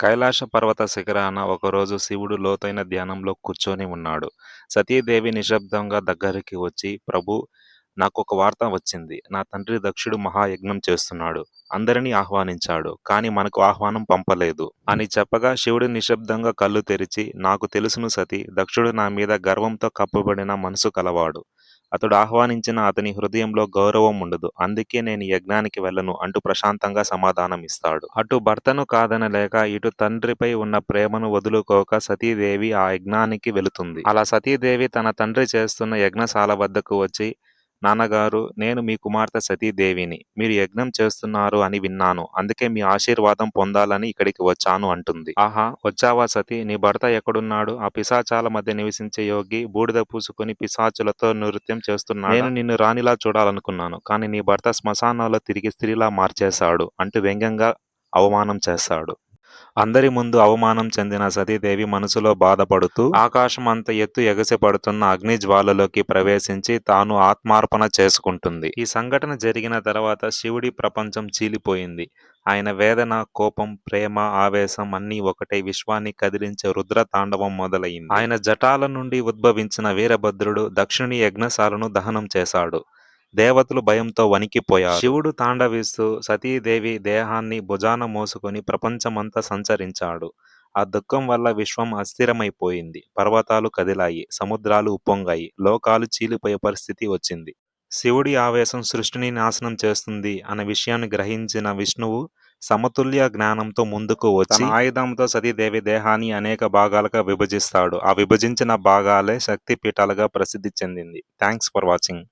కైలాస పర్వత శిఖరాన ఒకరోజు శివుడు లోతైన ధ్యానంలో కూర్చొని ఉన్నాడు. సతీదేవి నిశ్శబ్దంగా దగ్గరికి వచ్చి ప్రభు నాకు ఒక వార్త వచ్చింది. నా తండ్రి దక్షుడు మహాయజ్ఞం చేస్తున్నాడు. అందరినీ ఆహ్వానించాడు. కానీ మనకు ఆహ్వానం పంపలేదు. అని చెప్పగా శివుడు నిశ్శబ్దంగా కళ్ళు తెరిచి నాకు తెలుసును సతీ! దక్షుడు నా మీద గర్వంతో కప్పబడిన మనసు కలవాడు. అతడు ఆహ్వానించిన అతని హృదయంలో గౌరవం ఉండదు. అందుకే నేను యజ్ఞానికి వెళ్ళను అంటూ ప్రశాంతంగా సమాధానం ఇస్తాడు అటు భర్తను కాదనలేక ఇటు తండ్రిపై ఉన్న ప్రేమను వదులుకోక సతీదేవి ఆ యజ్ఞానికి వెళుతుంది. అలా సతీదేవి తన తండ్రి చేస్తున్న యజ్ఞశాల వద్దకు వచ్చి నాన్నగారు నేను మీ కుమార్తె సతీదేవిని. మీరు యజ్ఞం చేస్తున్నారు అని విన్నాను. అందుకే మీ ఆశీర్వాదం పొందాలని ఇక్కడికి వచ్చాను అంటుంది. ఆహా! వచ్చావా సతీ! నీ భర్త ఎక్కడున్నాడు? ఆ పిశాచాల మధ్య నివసించే యోగి బూడిద పూసుకుని పిశాచులతో నృత్యం చేస్తున్నాడు నేను నిన్ను రాణిలా చూడాలనుకున్నాను. కానీ నీ భర్త శ్మశానాల్లో తిరిగి స్త్రీలా మార్చేశాడు అంటూ వ్యంగ్యంగా అవమానం చేస్తాడు. అందరి ముందు అవమానం చెందిన సతీదేవి మనసులో బాధపడుతూ ఆకాశం అంత ఎత్తు ఎగసిపడుతున్న అగ్నిజ్వాలలోకి ప్రవేశించి తాను ఆత్మార్పణ చేసుకుంటుంది. ఈ సంఘటన జరిగిన తర్వాత శివుడి ప్రపంచం చీలిపోయింది. ఆయన వేదన, కోపం, ప్రేమ, ఆవేశం అన్నీ ఒకటే విశ్వాన్ని కదిలించే రుద్ర తాండవం మొదలయింది. ఆయన జటాల నుండి ఉద్భవించిన వీరభద్రుడు దక్షిణి యజ్ఞశాలను దహనం చేశాడు. దేవతలు భయంతో వణికిపోయారు. శివుడు తాండవిస్తూ సతీదేవి దేహాన్ని భుజాన మోసుకొని ప్రపంచమంతా సంచరించాడు. ఆ దుఃఖం వల్ల విశ్వం అస్థిరమైపోయింది. పర్వతాలు కదిలాయి. సముద్రాలు ఉప్పొంగాయి. లోకాలు చీలిపోయే పరిస్థితి వచ్చింది. శివుడి ఆవేశం సృష్టిని నాశనం చేస్తుంది అన్న విషయాన్ని గ్రహించిన విష్ణువు సమతుల్య జ్ఞానంతో ముందుకు వచ్చి ఆయుధంతో సతీదేవి దేహాన్ని అనేక భాగాలుగా విభజిస్తాడు. ఆ విభజించిన భాగాలే శక్తి పీఠాలుగా ప్రసిద్ధి చెందింది. Thanks for watching